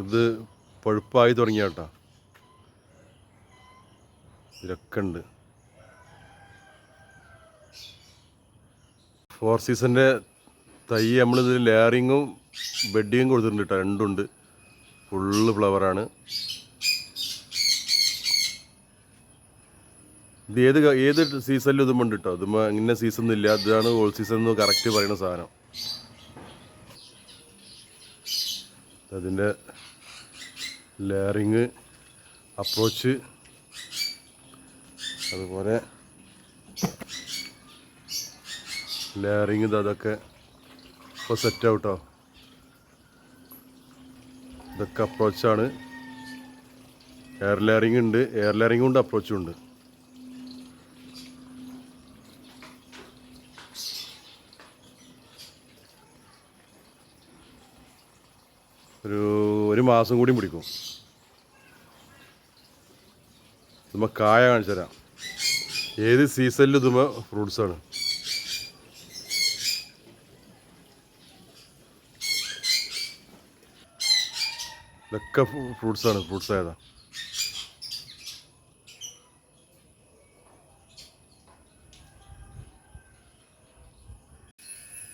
ഇത് പഴുപ്പായി തുടങ്ങിയ കേട്ടോ. ഫോർ സീസണിന്റെ തൈ നമ്മളിത് ലെയറിങ്ങും ബെഡിങ്ങും കൊടുത്തിട്ടുണ്ട് കേട്ടോ. രണ്ടുണ്ട്. ഫുള്ള് ഫ്ലവറാണ് ഇത് ഏത് ഏത് സീസണിലും ഇതും ഉണ്ട് കേട്ടോ. ഇതുമ്മ ഇങ്ങനെ സീസൺ ഇല്ല. ഇതാണ് ഓൾ സീസൺ എന്ന് കറക്റ്റ് പറയുന്ന സാധനം. അതിന്റെ ലെയറിങ് അപ്രോച്ച് അതുപോലെ ലെയറിങ് ഇത് അതൊക്കെ ഇപ്പോൾ സെറ്റ് ആവട്ടോ ഇതൊക്കെ അപ്രോച്ചാണ് എയർ ലെയറിങ് ഉണ്ട്. എയർ ലെയറിങ് ഉണ്ട് അപ്രോച്ചും ഉണ്ട്. ഒരു ഒരു മാസം കൂടി പിടിക്കും ഇതുമ്മ കായ കാണിച്ചു തരാം. ഏത് സീസണിലും ഇതുമ്മ ഫ്രൂട്ട്സാണ് ഇതൊക്കെ ഫ്രൂട്ട്സാണ് ഫ്രൂട്ട്സ് ആയതാ.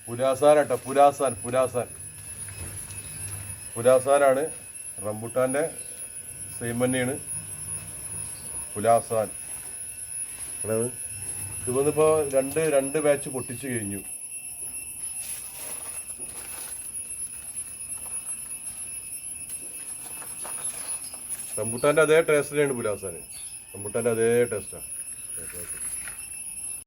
പുരാസാനട്ടോ പുരാസാൻ പുരാസാൻ. പുലാസാനാണ്. റംബുട്ടാന്റെ സെയിം തന്നെയാണ് പുലാസാൻ ഇത് രണ്ട് രണ്ട് ബാച്ച് പൊട്ടിച്ചു കഴിഞ്ഞു. റംബുട്ടാന്റെ അതേ ടേസ്റ്റ് തന്നെയാണ് പുലാസാൻ റംബുട്ടാന്റെ അതേ ടേസ്റ്റാണ്